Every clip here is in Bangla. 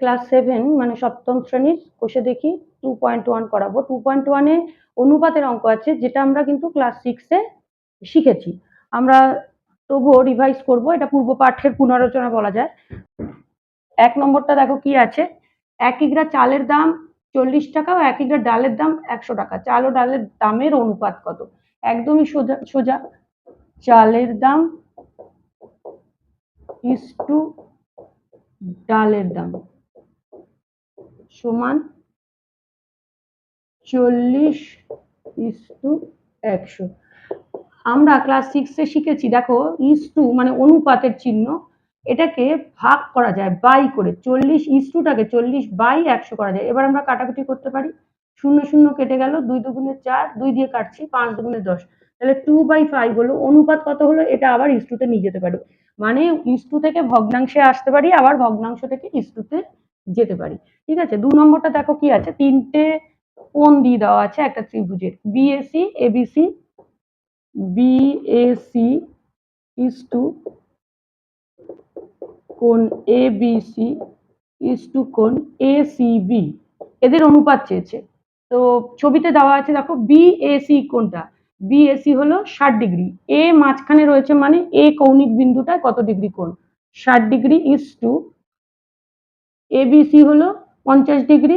ক্লাস সেভেন মানে সপ্তম শ্রেণির কোষে দেখি টু পয়েন্ট ওয়ান করাবো। টু পয়েন্ট ওয়ানে অনুপাতের অঙ্ক আছে, যেটা আমরা কিন্তু ক্লাস সিক্সে শিখেছি। আমরা তবুও রিভাইজ করব, এটা পূর্ব পাঠ্যের পুনরালোচনা বলা যায়। এক নম্বরটা দেখো কি আছে, এক কিগ্রা চালের দাম চল্লিশ টাকা ও এক কিগ্রা ডালের দাম একশো টাকা। চাল ও ডালের দামের অনুপাত কত? একদমই সোজা সোজা। চালের দাম ইস টু ডালের দাম। সমান চল্লিশ ইস টু একশো। আমরা ক্লাস সিক্সে শিখেছি, দেখো ইস টু মানে অনুপাতের চিহ্ন, এটাকে ভাগ করা যায় বাই করে। চল্লিশ ইস টুটাকে চল্লিশ বাই একশো করা যায়। এবার আমরা কাটাকুটি করতে পারি। শূন্য শূন্য কেটে গেল, দুই দুগুণে চার, দুই দিয়ে কাটছি, পাঁচ দুগুণে দশ। তাহলে টু বাই ফাইভ হলো, অনুপাত কত হলো? এটা আবার ইস নিয়ে যেতে পারি। মানে ইস টু থেকে ভগ্নাংশে আসতে পারি, আবার ভগ্নাংশ থেকে ইস টুতে যেতে পারি। ঠিক আছে? দু নম্বরটা দেখো কি আছে? তিনটে কোণ দিয়ে দেওয়া আছে? একটা ত্রিভুজের। BAC ABC BAC is to কোণ এবিসি ইস টু কোণ এসিবি এদের অনুপাত চেয়েছে। তো ছবিতে দেওয়া আছে দেখো বিএসি কোনটা বিএসি হলো ষাট ডিগ্রি। এ মাঝখানে রয়েছে মানে এ কৌণিক বিন্দুটা কত ডিগ্রি কোণ? ষাট ডিগ্রি ইস টু এবিসি হলো পঞ্চাশ ডিগ্রি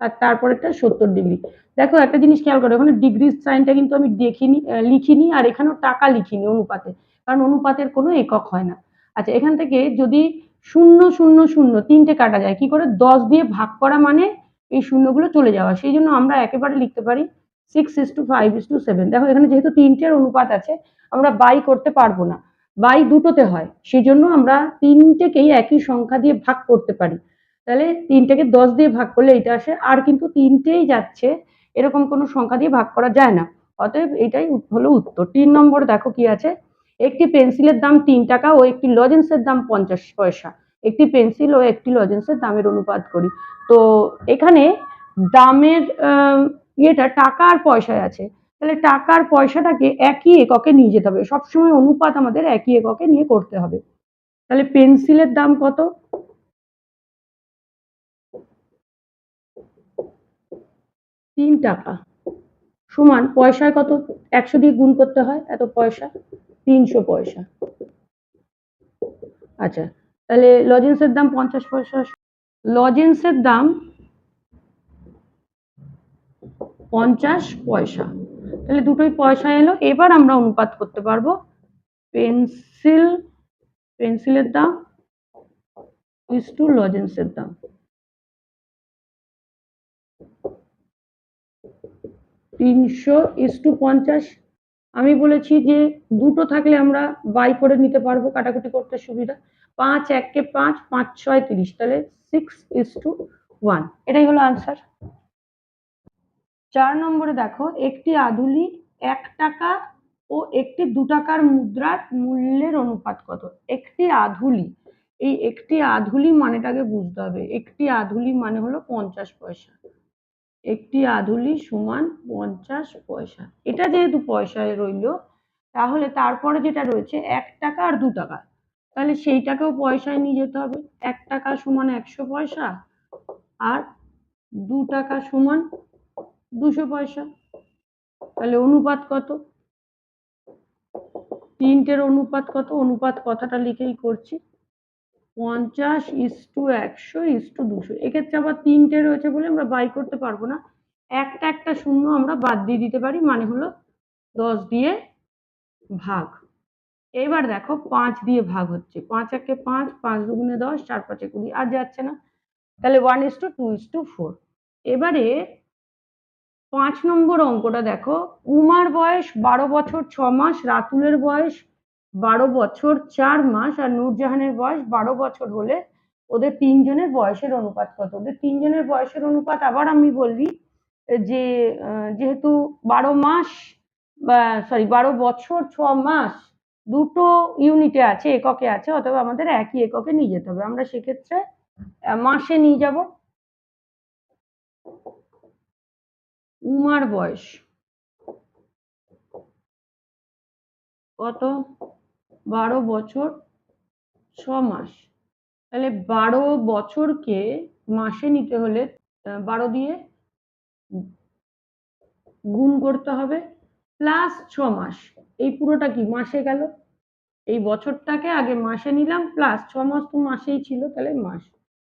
আর তারপরেরটা সত্তর ডিগ্রি। দেখো একটা জিনিস খেয়াল করো ওখানে ডিগ্রি সাইনটা কিন্তু আমি দেখিনি লিখিনি আর এখানেও টাকা লিখিনি অনুপাতে, কারণ অনুপাতের কোনো একক হয় না। আচ্ছা এখান থেকে যদি শূন্য শূন্য শূন্য তিনটে কাটা যায়, কি করে? দশ দিয়ে ভাগ করা মানে এই শূন্যগুলো চলে যাওয়া। সেই জন্য আমরা একেবারে লিখতে পারি six is to five is to seven দেখো এখানে যেহেতু তিনটের অনুপাত আছে, আমরা বাই করতে পারব না। বাই দুটোতে হয়। সেই জন্য আমরা তিনটেকেই একই সংখ্যা দিয়ে ভাগ করতে পারি। তাহলে তিনটাকে দশ দিয়ে ভাগ করলে এটা আসে। আর কিন্তু তিনটেই যাচ্ছে, এরকম কোনো সংখ্যা দিয়ে ভাগ করা যায় না। অতএব এটাই হলো উত্তর। তিন নম্বর দেখো কি আছে। একটি পেন্সিলের দাম তিন টাকা ও একটি লজেন্সের দাম পঞ্চাশ পয়সা। একটি পেন্সিল ও একটি লজেন্সের দামের অনুপাত করি। তো এখানে দামের ইয়েটা টাকা আর পয়সায় আছে। তাহলে টাকার পয়সাটাকে একই এককে নিয়ে যেতে হবে। সবসময় অনুপাত আমাদের একই এককে নিয়ে করতে হবে। তাহলে পেন্সিলের দাম কত? তিন টাকা। সমান পয়সায় কত? একশো দিয়ে গুণ করতে হয় এত পয়সা? তিনশো পয়সা। আচ্ছা তাহলে লজেন্সের দাম পঞ্চাশ পয়সা। লজেন্সের দাম পঞ্চাশ পয়সা। তাহলে দুটোই পয়সা এলো। এবার আমরা অনুপাত করতে পারব। পেন্সিল, পেন্সিলের দাম ইস টু লজেন্সের দাম। তিনশো ইস টু পঞ্চাশ। আমি বলেছি যে দুটো থাকলে আমরা বাই করে নিতে পারব, কাটাকুটি করতে সুবিধা। পাঁচ এককে পাঁচ পাঁচ, ছয়, তিরিশ। তাহলে সিক্স ইস টু ওয়ান এটাই হলো আনসার চার নম্বরে দেখো, একটি আধুলি এক টাকা ও একটি দু টাকার মুদ্রার মূল্যের অনুপাত কত? একটি আধুলি। এই একটি আধুলি মানেটাকে বুঝতে হবে। একটি আধুলি মানে হলো পঞ্চাশ পয়সা। একটি আধুলি সমান পঞ্চাশ পয়সা। এটা যেহেতু পয়সায় রইল, তাহলে তারপরে যেটা রয়েছে, এক টাকা আর দু টাকা। তাহলে সেইটাকেও পয়সায় নিয়ে যেতে হবে। এক টাকা সমান একশো পয়সা আর দু টাকা সমান দুশো পয়সা। তাহলে অনুপাত কত? তিনটের অনুপাত কত? অনুপাত কথাটা লিখেই করছি। পঞ্চাশ ইস টু একশো ইস টু দুশো। এক্ষেত্রে আবার তিনটে রয়েছে বলে আমরা বাই করতে পারব না। একটা একটা শূন্য আমরা বাদ দিয়ে দিতে পারি মানে হলো দশ দিয়ে ভাগ। এবার দেখো পাঁচ দিয়ে ভাগ হচ্ছে। পাঁচ একে পাঁচ পাঁচ দুগুণে দশ, চার পাঁচে কুড়ি, আর যাচ্ছে না। তাহলে one is to two is to four এবারে পাঁচ নম্বর অঙ্কটা দেখো। উমার বয়স বারো বছর ছ মাস, রাতুলের বয়স বারো বছর চার মাস, আর নূরজাহানের বয়স বারো বছর হলে ওদের তিনজনের বয়সের অনুপাত কত? ওদের তিনজনের বয়সের অনুপাত আবার আমি বললি যে যেহেতু বারো মাস সরি বারো বছর ছ মাস দুটো ইউনিটে আছে, এককে আছে, অথবা আমাদের একই এককে নিয়ে যেতে হবে। আমরা সেক্ষেত্রে মাসে নিয়ে যাব। উমার বয়স। কত? বারো বছর, ছ মাস। তাহলে বারো বছরকে মাসে নিতে হলে বারো দিয়ে গুণ করতে হবে প্লাস ছ মাস। এই পুরোটা কি মাসে গেল? এই বছরটাকে আগে মাসে নিলাম প্লাস ছ মাস তো মাসেই ছিল, তাহলে মাস।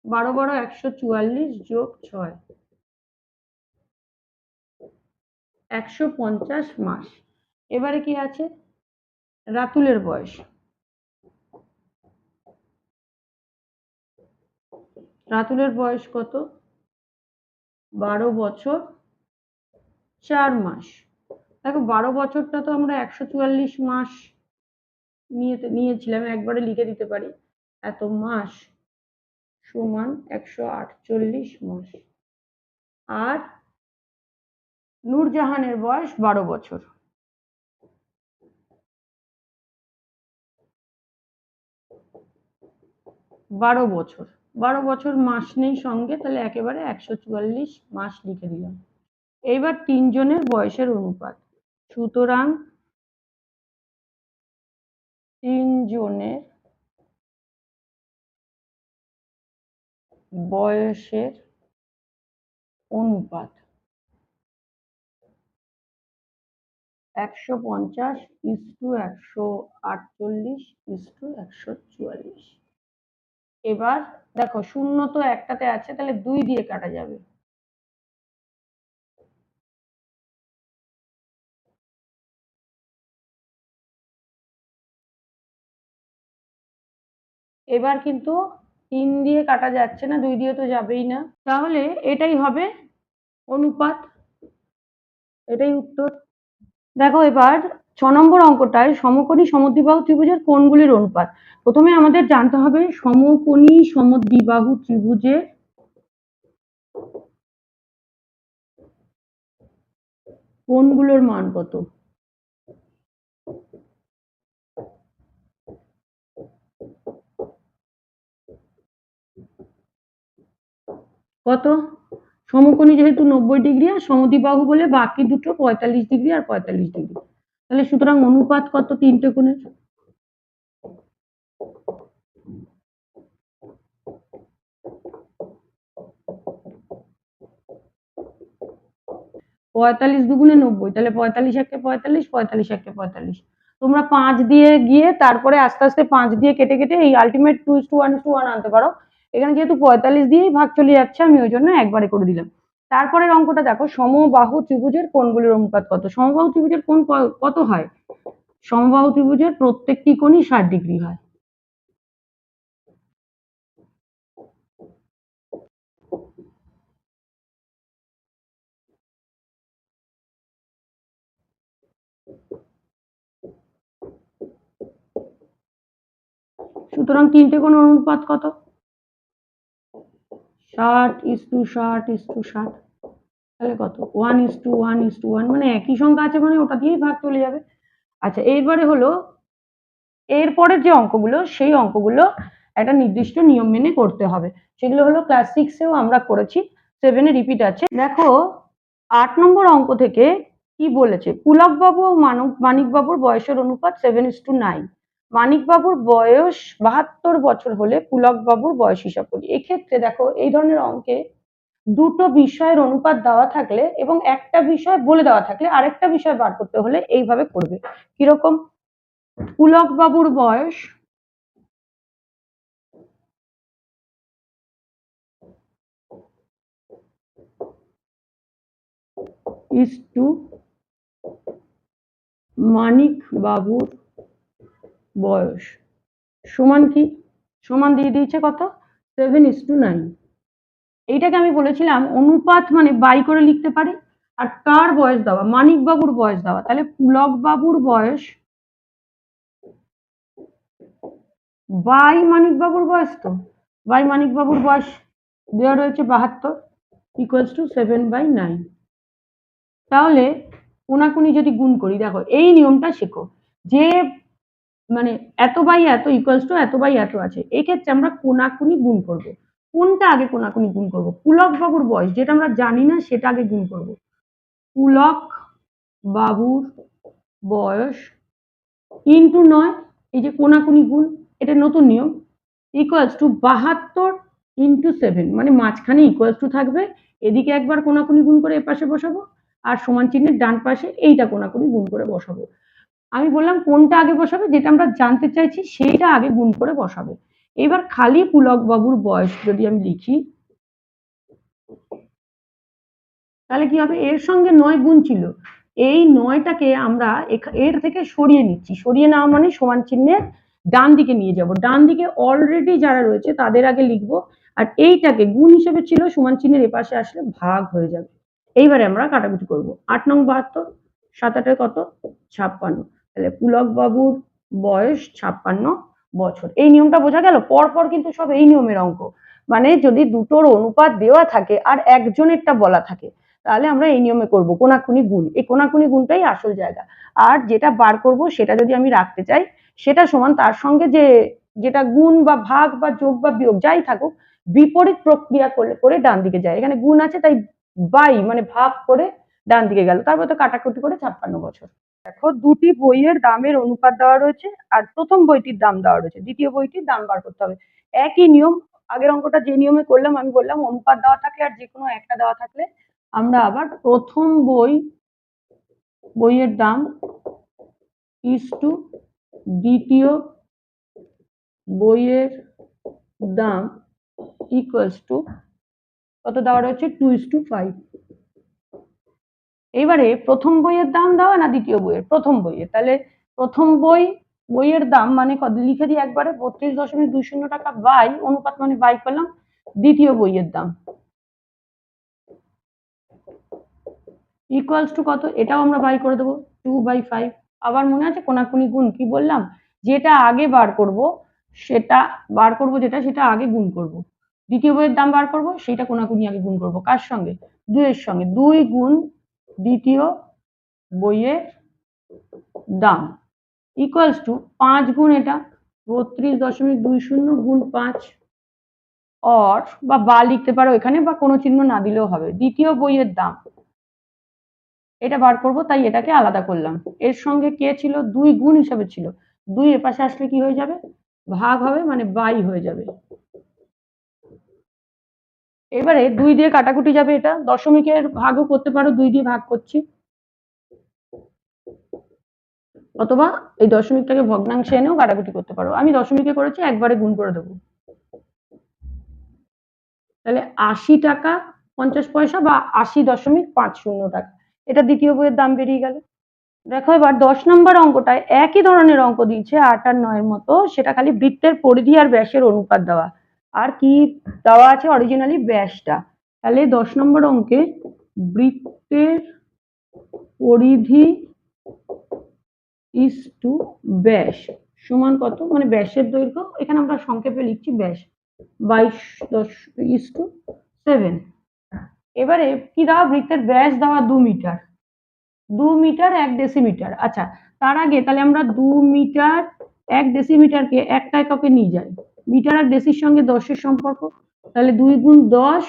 বারো বারো একশো চুয়াল্লিশ যোগ ছয়। একশো পঞ্চাশ মাস। এবারে কি আছে? রাতুলের বয়স। রাতুলের বয়স কত? বারো বছর, চার মাস। দেখো, বারো বছরটা তো আমরা একশো চুয়াল্লিশ মাস নিয়ে নিয়েছিলাম, একবারে লিখে দিতে পারি। এত মাস সমান একশো আটচল্লিশ মাস। আর নূরজাহানের বয়স বারো বছর। বারো বছর। বারো বছর মাস নেই সঙ্গে, তাহলে একেবারে একশো চুয়াল্লিশ মাস লিখে দিলাম। এইবার তিনজনের বয়সের অনুপাত। সুতরাং তিনজনের বয়সের অনুপাত একশো পঞ্চাশ ইস টু একশো আটচল্লিশ ইস টু একশো চুয়াল্লিশ। এবার দেখো, শূন্য তো একটাতে আছে, তাহলে দুই দিয়ে কাটা যাবে। এবার কিন্তু তিন দিয়ে কাটা যাচ্ছে না, দুই দিয়ে তো যাবেই না। তাহলে এটাই হবে অনুপাত, এটাই উত্তর। দেখো এবার ছ নম্বর অঙ্কটায় সমকোণী সমদ্বিবাহু ত্রিভুজের কোণগুলির অনুপাত। প্রথমে আমাদের জানতে হবে সমকোণী সমদ্বিবাহু ত্রিভুজের কোণগুলোর মান কত? কত? সমকোণী যেহেতু নব্বই ডিগ্রি আর সমদ্বিবাহু বলে বাকি দুটো পঁয়তাল্লিশ ডিগ্রি আর পঁয়তাল্লিশ ডিগ্রি। তাহলে সুতরাং অনুপাত কত তিনটে কোণের পঁয়তাল্লিশ দুগুণে নব্বই, তাহলে পঁয়তাল্লিশ একে পঁয়তাল্লিশ পঁয়তাল্লিশ একে পঁয়তাল্লিশ। তোমরা পাঁচ দিয়ে গিয়ে তারপরে আস্তে আস্তে পাঁচ দিয়ে কেটে কেটে এই ultimate two two one two one আনতে পারো। এখানে যেহেতু পঁয়তাল্লিশ দিয়েই ভাগ চলে যাচ্ছে, আমি ওই জন্য একবারে করে দিলাম। তারপরের অঙ্কটা দেখো, সমবাহু ত্রিভুজের কোণগুলির অনুপাত কত? সমবাহু ত্রিভুজের কোণ ক- কত হয়? সমবাহু ত্রিভুজের প্রত্যেকটি কোণই ষাট ডিগ্রি হয়। সুতরাং তিনটে কোণ অনুপাত কত? ষাট ইস টু ষাট ইস টু ষাট। তাহলে কত? One is to one is to one মানে একই সংখ্যা আছে মানে ওটা দিয়েই ভাগ চলে যাবে। আচ্ছা এইবারে হলো, এরপরের যে অঙ্কগুলো, সেই অঙ্কগুলো একটা নির্দিষ্ট নিয়ম মেনে করতে হবে। সেগুলো হলো ক্লাস সিক্সেও আমরা করেছি। সেভেনে রিপিট আছে। দেখো, আট নম্বর অঙ্ক থেকে কি বলেছে? পুলক বাবু ও মানব মানিক বাবুর বয়সের অনুপাত seven is to nine Manik বাবুর বয়স বাহাত্তর বছর হলে পুলক বাবুর বয়স হিসাব করি। এক্ষেত্রে দেখো, এই ধরনের অঙ্কে দুটো বিষয়ের অনুপাত দেওয়া থাকলে এবং একটা বিষয় বলে দেওয়া থাকলে আরেকটা বিষয় বার করতে হলে এইভাবে করবে। কীরকম? পুলক বাবুর বয়স ইস টু মানিক বাবুর বয়স। সমান কি? সমান দিয়ে দিয়েছে কত? সেভেন ইস টু নাইন এইটাকে আমি বলেছিলাম, অনুপাত মানে বাই করে লিখতে পারি, আর কার বয়স দেওয়া? মানিক বাবুর বয়স দেওয়া। তাহলে পুলক বাবুর বয়স বাই মানিক বাবুর বয়স তো? বাই মানিক বাবুর বয়স দেওয়া রয়েছে বাহাত্তর equals to seven by nine তাহলে কোনাকুনি যদি গুণ করি, দেখো, এই নিয়মটা শেখো। যে মানে এত বাই এত ইকুয়ালস টু এত বাই এত আছে। এক্ষেত্রে আমরা কোনাকুনি গুণ করব। কোনটা আগে কোনাকুনি গুণ করব? পুলক বাবুর বয়স, যেটা আমরা জানি না, সেটা আগে গুণ করব। পুলক বাবুর বয়স ইন্টু নয়, এই যে কোনাকুনি গুণ, এটা নতুন নিয়ম। ইকুয়ালস টু বাহাত্তর ইন্টু সেভেন মানে মাঝখানে ইকুয়ালস টু থাকবে। এদিকে একবার কোনাকুনি গুণ করে এপাশে বসাবো, আর সমান চিহ্নের ডান পাশে এইটা কোনাকুনি গুণ করে বসাবো। আমি বললাম, কোনটা আগে বসাবে? যেটা আমরা জানতে চাইছি, সেইটা আগে গুণ করে বসাবে। এবার খালি পুলক বাবুর বয়স যদি আমি লিখি, তাহলে কি হবে? এর সঙ্গে নয় গুণ ছিল। এই নয়টাকে আমরা এর থেকে সরিয়ে নিচ্ছি। সরিয়ে নেওয়া মানে সমান চিহ্নের ডান দিকে নিয়ে যাব। ডান দিকে অলরেডি যারা রয়েছে, তাদের আগে লিখব। আর এইটাকে গুণ হিসেবে ছিল, সমান চিহ্নের এপাশে আসলে ভাগ হয়ে যাবে। এইবারে আমরা কাটাকুটি করব। আট নং বাহাত্তর, সাত আটে কত? ছাপ্পান্ন। তাহলে পুলক বাবুর বয়স ছাপ্পান্ন বছর। এই নিয়মটা বোঝা গেল? পরপর কিন্তু সব এই নিয়মের অঙ্ক। মানে যদি দুটোর অনুপাত দেওয়া থাকে আর একজনেরটা বলা থাকে, তাহলে আমরা এই নিয়মে করব। কোনাকুনি গুণ। এই কোনাকুনি গুণটাই আসল জায়গা। আর যেটা বার করব, সেটা যদি আমি রাখতে চাই, সেটা সমান তার সঙ্গে যে, যেটা গুণ বা ভাগ বা যোগ বা বিয়োগ যাই থাকুক, বিপরীত প্রক্রিয়া করলে, করে ডান দিকে যায়। এখানে গুণ আছে, তাই বাই মানে ভাগ করে ডান দিকে গেল। তারপর তো কাটাকুটি করে ছাপ্পান্ন বছর। দেখো, দুটি বইয়ের দামের অনুপাত দেওয়া রয়েছে আর প্রথম বইটির দাম দেওয়া রয়েছে। দ্বিতীয় বইটির দাম বার করতে হবে। একই নিয়ম, আগের অঙ্কটা যে নিয়মে করলাম, আমি বললাম অনুপাত দেওয়া থাকলে আর যে কোনো একটা দেওয়া থাকলে আমরা আবার প্রথম বই, বইয়ের দাম ইস টু দ্বিতীয় বইয়ের দাম ইকুয়ালস টু কত দেওয়া রয়েছে? টু ইস টু ফাইভ এবারে প্রথম বইয়ের দাম দেওয়া না দ্বিতীয় বইয়ের? প্রথম বইয়ের। তাহলে প্রথম বই, বইয়ের দাম মানে লিখে দিই একবারে, বত্রিশ দশমিক দুই শূন্য টাকা বাই, অনুপাত মানে বাই করলাম, দ্বিতীয় বইয়ের দাম। ইকুয়ালস টু কত? এটাও আমরা বাই করে দেবো টু বাই ফাইভ আবার মনে আছে? কোনাকুনি গুণ, কি বললাম? যেটা আগে বার করব, সেটা বার করব যেটা, সেটা আগে গুণ করব। দ্বিতীয় বইয়ের দাম বার করব সেটা কোনাকুনি আগে গুণ করব। কার সঙ্গে? দুইয়ের সঙ্গে। দুই গুণ দ্বিতীয় বইয়ের দাম ইকুয়ালস টু পাঁচ গুণ এটা, বত্রিশ দশমিক দুই শূন্য গুণ পাঁচ। অর বা বা লিখতে পারো এখানে বা কোনো চিহ্ন না দিলেও হবে। দ্বিতীয় বইয়ের দাম, এটা বার করব, তাই এটাকে আলাদা করলাম। এর সঙ্গে কে ছিল? দুই গুণ হিসাবে ছিল। দুই এপাশে আসলে কি হয়ে যাবে? ভাগ হবে মানে বাই হয়ে যাবে। এবারে দুই দিয়ে কাটাকুটি যাবে এটা। দশমিকের ভাগও করতে পারো, দুই দিয়ে ভাগ করছি। অথবা এই দশমিকটাকে ভগ্নাংশে এনেও কাটাকুটি করতে পারো। আমি দশমিকে করেছি, একবারে গুণ করে দেবো। তাহলে আশি টাকা পঞ্চাশ পয়সা বা আশি দশমিক পাঁচ শূন্য টাকা। এটা দ্বিতীয় বইয়ের দাম বেরিয়ে গেল। দেখো এবার দশ নম্বর অঙ্কটায় একই ধরনের অঙ্ক দিয়েছে আট আর নয়ের মতো। সেটা খালি বৃত্তের পরিধি আর ব্যাসের অনুপাত দেওয়া। আর কি দেওয়া আছে অরিজিনালি ব্যাসটা। তাহলে দশ নম্বর অঙ্কে বৃত্তের পরিধি ইস টু ব্যাস। সমান কত? মানে ব্যাসের দৈর্ঘ্য। এখানে আমরা সংক্ষেপে লিখছি ব্যাস। বাইশ দশ ইস টু সেভেন এবারে কি দেওয়া? বৃত্তের ব্যাস দেওয়া দু মিটার। দু মিটার, এক ডেসিমিটার আচ্ছা তার আগে তাহলে আমরা দু মিটার, এক ডেসিমিটারকে একটা এককে নিয়ে যাই। মিটার আর ডেসির সঙ্গে দশের সম্পর্ক, তাহলে দুই গুণ দশ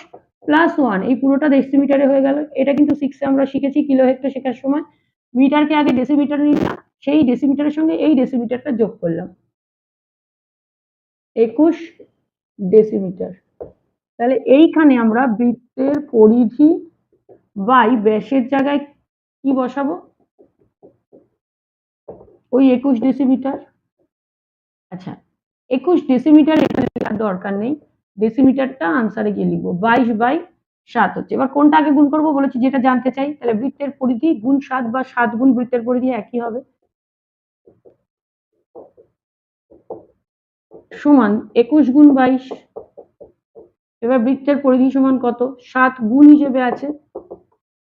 প্লাস ওয়ান এই পুরোটা ডেসিমিটারে হয়ে গেল। এটা কিন্তু সিক্সে আমরা শিখেছি কিলো হেক্টর শেখার সময়। মিটারকে আগে ডেসিমিটারে নিলাম, সেই ডেসিমিটারের সঙ্গে এই ডেসিমিটারটা যোগ করলাম। একুশ ডেসিমিটার তাহলে এইখানে আমরা বৃত্তের পরিধি বাই ব্যাসের জায়গায় কি বসাবো? ওই একুশ ডেসিমিটার আচ্ছা একুশ ডেসিমিটার এখানে দরকার নেই। ডেসিমিটারটা আনসারে গিয়ে লিখব। বাইশ বাই সাত হচ্ছে। এবার কোনটা আগে গুণ করব বলেছি, যেটা জানতে চাই, তাহলে বৃত্তের পরিধি গুণ সাত বা সাত গুণ বৃত্তের পরিধি একই হবে। সমান একুশ গুণ বাইশ। এবার বৃত্তের পরিধি সমান কত? সাত গুণ হিসেবে আছে।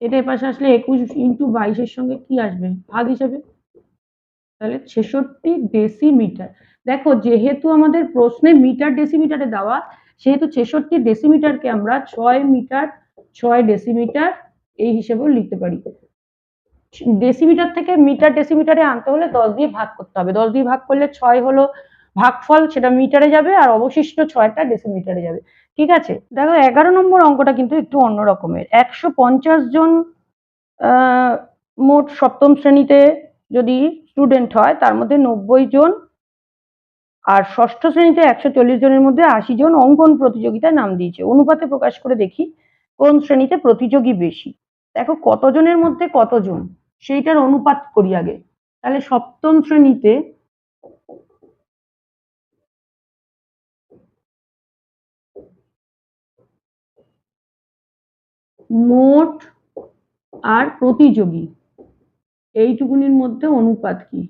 এটা পাশে আসলে একুশ ইন্টু বাইশের সঙ্গে কি আসবে? ভাগ হিসেবে। তাহলে ছেষট্টি ডেসিমিটার দেখো, যেহেতু আমাদের প্রশ্নে মিটার ডেসিমিটারে দেওয়া, সেহেতু ছেষট্টি ডেসিমিটারকে আমরা ছয় মিটার ছয় ডেসিমিটার এই হিসেবেও লিখতে পারি। ডেসিমিটার থেকে মিটার ডেসিমিটারে আনতে হলে দশ দিয়ে ভাগ করতে হবে। দশ দিয়ে ভাগ করলে ছয় হলো ভাগফল, সেটা মিটারে যাবে আর অবশিষ্ট ছয়টা ডেসিমিটারে যাবে। ঠিক আছে? দেখো, এগারো নম্বর অঙ্কটা কিন্তু একটু অন্য রকমের। একশো পঞ্চাশ জন মোট সপ্তম শ্রেণীতে যদি স্টুডেন্ট হয়, তার মধ্যে নব্বই জন আর ষষ্ঠ শ্রেণীতে একশো চল্লিশ জনের মধ্যে আশি জন অঙ্কন প্রতিযোগিতায় নাম দিয়েছে। অনুপাতে প্রকাশ করে দেখি, কোন শ্রেণীতে প্রতিযোগী বেশি? দেখো কতজনের মধ্যে কতজন? সেইটার অনুপাত করি আগে। তাহলে সপ্তম শ্রেণীতে মোট আর প্রতিযোগী। এইটুকুনির মধ্যে অনুপাত কি?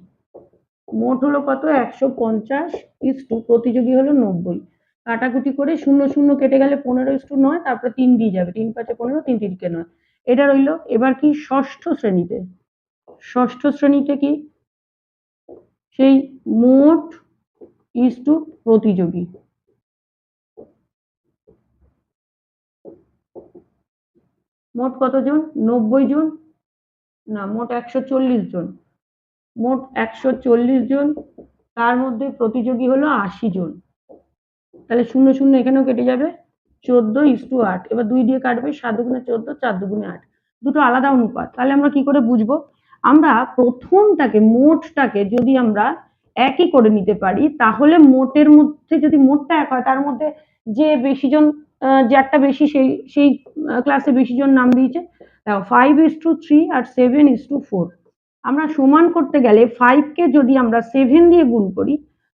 মোট হলো কত? একশো পঞ্চাশ ইস্টু প্রতিযোগী হলো নব্বই। কাটাকুটি করে শূন্য শূন্য কেটে গেলে পনেরো ইস্টু নয়, তারপরে তিন দিয়ে যাবে। তিন পাঁচে পনেরো, তিন তিনকে নয়। এটা রইল এবার কি ষষ্ঠ শ্রেণীতে? ষষ্ঠ শ্রেণীতে কি? সেই মোট ইস্টু প্রতিযোগী। মোট কতজন নব্বই জন। না, মোট একশো চল্লিশ জন। মোট একশো চল্লিশ জন, তার মধ্যে প্রতিযোগী হলো আশি জন। তাহলে শূন্য শূন্য এখানেও কেটে যাবে। চোদ্দ ইস্টু আট, এবার দুই দিয়ে কাটবে, সাত দুগুণে চোদ্দ, চার দুগুণে আট। দুটো আলাদা অনুপাত। তাহলে আমরা কি করে বুঝব? আমরা প্রথমটাকে, মোটটাকে যদি আমরা একই করে নিতে পারি, তাহলে মোটের মধ্যে যদি মোটটা এক হয়, তার মধ্যে যে বেশি জন আহ, যে একটা বেশি সেই সেই ক্লাসে বেশি জন নাম দিয়েছে। দেখো ফাইভ ইস টু থ্রি আর সেভেন ইস টু ফোর আমরা সমান করতে গেলে ফাইভকে যদি আমরা সেভেন দিয়ে গুণ করি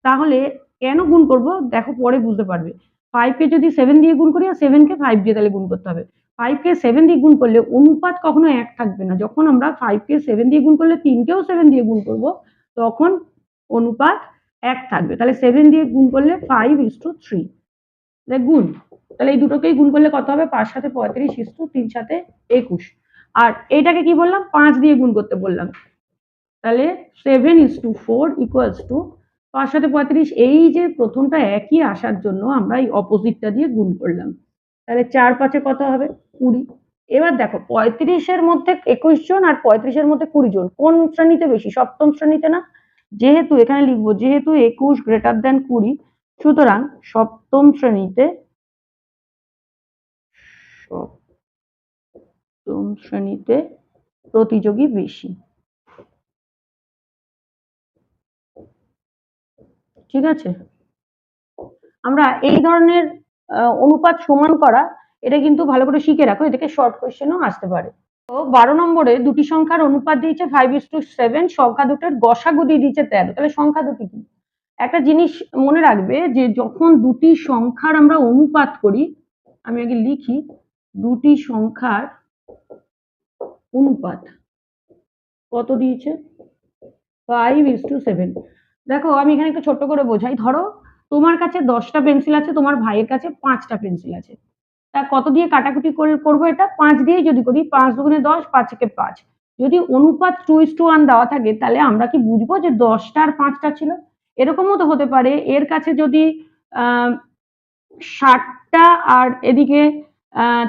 তাহলে কেন গুণ করব? দেখো পরে বুঝতে পারবে। ফাইভকে যদি সেভেন দিয়ে গুণ করি আর সেভেনকে ফাইভ দিয়ে তাহলে গুণ করতে হবে। ফাইভকে সেভেন দিয়ে গুণ করলে অনুপাত কখনো এক থাকবে না। যখন আমরা ফাইভকে সেভেন দিয়ে গুণ করলে তিনকেও সেভেন দিয়ে গুণ করব তখন অনুপাত এক থাকবে। তাহলে সেভেন দিয়ে গুণ করলে ফাইভ ইস টু থ্রি গুণ। তাহলে এই দুটোকেই গুণ করলে কত হবে? পাঁচ সাথে পঁয়ত্রিশ ইস টু তিন সাথে একুশ। আর এইটাকে কি বললাম? পাঁচ দিয়ে গুণ করতে বললাম। তাহলে seven is to four equals to পাঁচ সাথে পঁয়ত্রিশ, এই যে প্রথমটা একই আসার জন্য আমরা এই অপোজিটটা দিয়ে গুণ করলাম। তাহলে চার পাঁচে কত হবে? কুড়ি। এবার দেখো, পঁয়ত্রিশের মধ্যে একুশ জন আর পঁয়ত্রিশের মধ্যে কুড়ি জন। কোন শ্রেণীতে বেশি? সপ্তম শ্রেণীতে না? যেহেতু এখানে লিখব, যেহেতু একুশ গ্রেটার দেন কুড়ি সুতরাং সপ্তম শ্রেণীতে সপ্তম শ্রেণীতে প্রতিযোগী বেশি। ঠিক আছে? আমরা এই ধরনের অনুপাত সমান করা, এটা কিন্তু ভালো করে শিখে রাখো, এটাকে শর্ট কোয়েশ্চেনও আসতে পারে। তো বারো নম্বরে দুটি সংখ্যার অনুপাত দিয়েছে ফাইভ ইস টু সেভেন সংখ্যা দুটোর গসাগু দিয়ে দিয়েছে তেরো, তাহলে সংখ্যা দুটি কি? একটা জিনিস মনে রাখবে যে যখন দুটি সংখ্যার আমরা অনুপাত করি, আমি আগে লিখি, দুটি সংখ্যার অনুপাত কত দিয়েছে? ফাইভ ইস টু সেভেন দেখো, আমি এখানে একটু ছোট্ট করে বোঝাই। ধরো, তোমার কাছে দশটা পেন্সিল আছে, তোমার ভাইয়ের কাছে পাঁচটা পেন্সিল আছে। তা কত দিয়ে কাটাকুটি করে- করব এটা? পাঁচ দিয়েই যদি করি, পাঁচ দুগুণে দশ, পাঁচ একে পাঁচ। যদি অনুপাত টু ইস টু ওয়ান দেওয়া থাকে, তাহলে আমরা কি বুঝব যে দশটা আর পাঁচটা ছিল? এরকমও তো হতে পারে। এর কাছে যদি ষাটটা আর এদিকে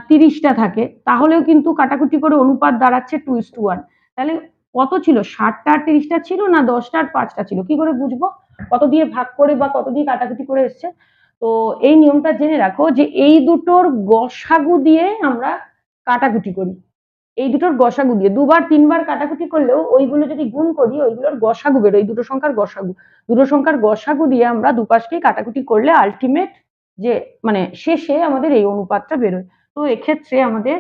তিরিশটা থাকে, তাহলেও কিন্তু কাটাকুটি করে অনুপাত দাঁড়াচ্ছে টু ইস টু ওয়ান তাহলে কত ছিল? ষাটটা আর তিরিশটা ছিল না দশটা আর পাঁচটা ছিল? কি করে বুঝব? কত দিয়ে ভাগ করে বা কত দিয়ে কাটাকুটি করে এসছে? তো এই নিয়মটা জেনে রাখো যে এই দুটোর গসাগু দিয়ে আমরা কাটাকুটি করি। এই দুটোর গসাগু দিয়ে দুবার, তিনবার কাটাকুটি করলেও ওইগুলো যদি গুণ করি, ওইগুলোর গসাগু বেরোয় দুটো সংখ্যার গসাগু দুটো সংখ্যার গসাগু দিয়ে আমরা দুপাশকে কাটাকুটি করলে আলটিমেট যে মানে শেষে আমাদের এই অনুপাতটা বেরোয়। তো এক্ষেত্রে আমাদের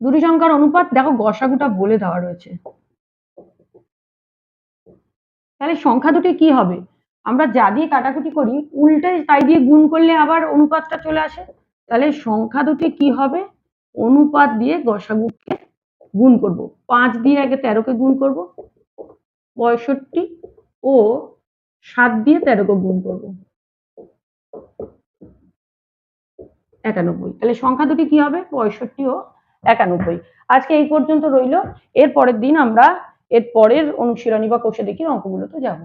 দুটি সংখ্যার অনুপাত, দেখো গসাগুটা বলে দেওয়া রয়েছে। তাহলে সংখ্যা দুটি কি হবে? আমরা যা দিয়ে কাটাকুটি করি, উল্টে তাই দিয়ে গুণ করলে আবার অনুপাতটা চলে আসে। তাহলে সংখ্যা দুটি কি হবে? অনুপাত দিয়ে গসাগুকে গুণ করব। পাঁচ দিয়ে আগে তেরোকে গুণ করব। পঁয়ষট্টি ও সাত দিয়ে তেরোকে গুণ করব। একানব্বই। তাহলে সংখ্যা দুটি কি হবে? পঁয়ষট্টি ও একানব্বই। আজকে এই পর্যন্ত রইল। এর পরের দিন আমরা এর পরের অনুশীলনী বা কোষে দেখি অঙ্কগুলোতে যাব।